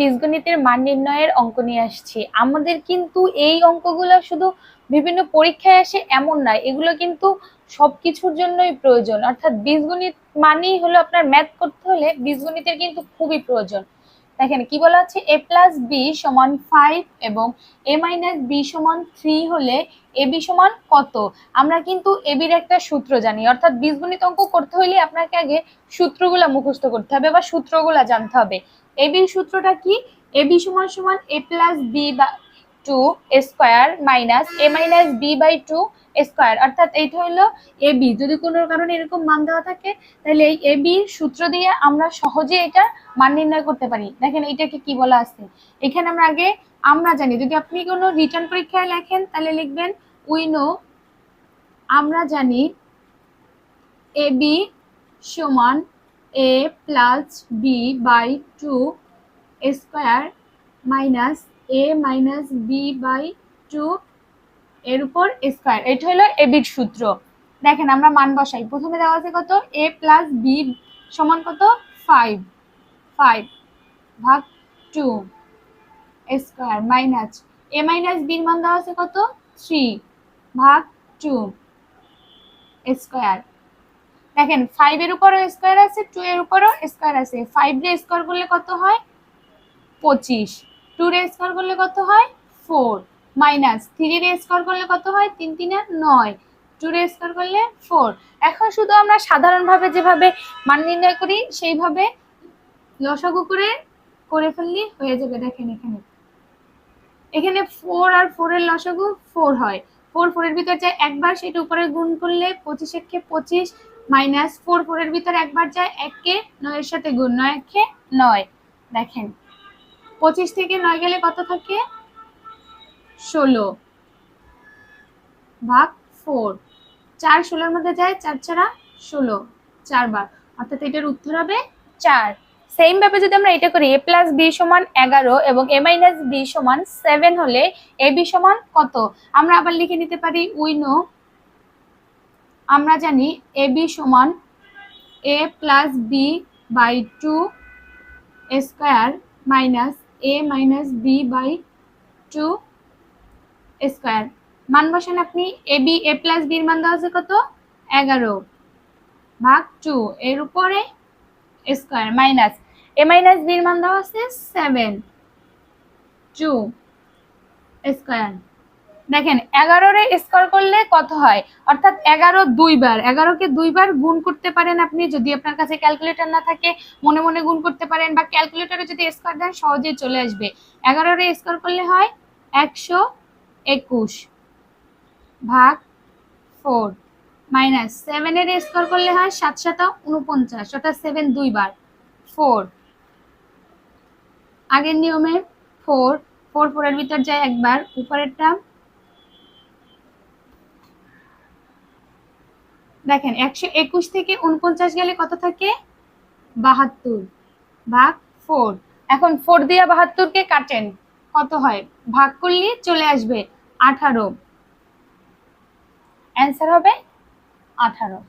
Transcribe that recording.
বীজগণিতের মান নির্ণয়ের অঙ্ক নিয়ে আসছি। আমাদের কিন্তু এই অঙ্কগুলো শুধু বিভিন্ন পরীক্ষায় আসে এমন নয় এগুলো কিন্তু সবকিছুর জন্যই প্রয়োজন। অর্থাৎ বীজগণিত মানেই হলো আপনার ম্যাথ করতে হলে বীজগণিতের কিন্তু খুবই প্রয়োজন। দেখেন, কি বলা হচ্ছে এ প্লাস বি সমান ফাইভ এবং এ মাইনাস বি সমান থ্রি হলে এ বি সমান কত? আমরা কিন্তু এবির একটা সূত্র জানি। অর্থাৎ বীজগণিত অঙ্ক করতে হলে আপনাকে আগে সূত্রগুলো মুখস্থ করতে হবে বা সূত্রগুলো জানতে হবে। এবির সূত্রটা কি? এ বি সমান সমান এ প্লাস বি বা two square minus A minus B by two square অর্থাৎ এইটা হলো এ বি যদি কোনো কারণে এরকম মান দেওয়া থাকে, তাহলে এই এ বির সূত্র দিয়ে আমরা সহজে এটা মান নির্ণয় করতে পারি। দেখেন এইটাকে কি বলা আছে? এখানে আমরা আগে, আমরা জানি, যদি আপনি কোনো রিটার্ন পরীক্ষায় লেখেন, তাহলে লিখবেন উই নো আমরা জানি এ বি সমান A plus B by two square minus A minus B by two এর উপর স্কোয়ার এটা হলো এবির সূত্র। দেখেন, আমরা মান বসাই। প্রথমে দেওয়া আছে কত? এ প্লাস বি সমান কত? ফাইভ ফাইভ ভাগ two square minus A minus বির মান দেওয়া আছে কত? থ্রি ভাগ টু স্কোয়ার দেখেন ফাইভ এর উপরও স্কোয়ার আছে টু এর উপরও স্কোয়ার আছে। ফাইভ রে স্কোয়ার করলে কত হয়? পঁচিশ। টু রে স্কোয়ার করলে কত হয়? ফোর মাইনাস থ্রি রে স্কোয়ার করলে কত হয়? তিন তিনে নয়। টু রে স্কোয়ার করলে ফোর এখন শুধু আমরা সাধারণভাবে যেভাবে মান নির্ণয় করি, সেইভাবে লসাগু করে করে ফেললে হয়ে যাবে। দেখেন এখানে। এখানে ফোর আর ফোরের লসাগু ফোর হয়। ফোর ফোরের ভিতর যায় একবার, সেটা উপরে গুণ করলে পঁচিশ একে পঁচিশ মাইনাস ফোর ফোরের ভিতর একবার যায় এককে নয়ের সাথে গুণ, নয় একে নয়। দেখেন। পঁচিশ থেকে নয় গেলে কত থাকে? ষোলো। ভাগ ফোর চার ষোলোর মধ্যে যায়, চার ছাড়া ষোলো। চারবার। অর্থাৎ এটার উত্তর হবে চার। সেম ভাবে যদি আমরা এটা করি এ প্লাস বি সমান এগারো এবং এ মাইনাস বি সমান সেভেন হলে এ বি সমান কত? আমরা আবার লিখে নিতে পারি উইনো আমরা জানি এ বি সমান A plus B by two square minus A minus B by two square মান বসান আপনি এ বি এ প্লাস বির মান দেওয়া আছে কত? এগারো। ভাগ টু এর উপরে স্কোয়ার মাইনাস এ মাইনাস বির মান দেওয়া আছে সেভেন টু স্কোয়ার দেখেন, এগারোরে স্কোয়ার করলে কত হয়? অর্থাৎ এগারো দুইবার। এগারোকে দুইবার গুণ করতে পারেন আপনি। যদি আপনার কাছে ক্যালকুলেটর না থাকে, মনে মনে গুণ করতে পারেন বা ক্যালকুলেটরে যদি স্কোয়ার দেন, সহজেই চলে আসবে। এগারোরে স্কোয়ার করলে হয় একশো একুশ ভাগ ফোর মাইনাস সেভেনের স্কোয়ার করলে হয় সাত সাতা উনপঞ্চাশ। অর্থাৎ সেভেন দুইবার। ফোর আগের নিয়মে ফোর ফোর ফোরের ভিতর যায় একবার। উপরের উপরেরটা দেখেন, একশো একুশ থেকে উনপঞ্চাশ গেলে কত থাকে? বাহাত্তর। ভাগ ফোর এখন ফোর দিয়া বাহাত্তরকে কাটেন, কত হয়? ভাগ করলে চলে আসবে আঠারো। অ্যান্সার হবে আঠারো।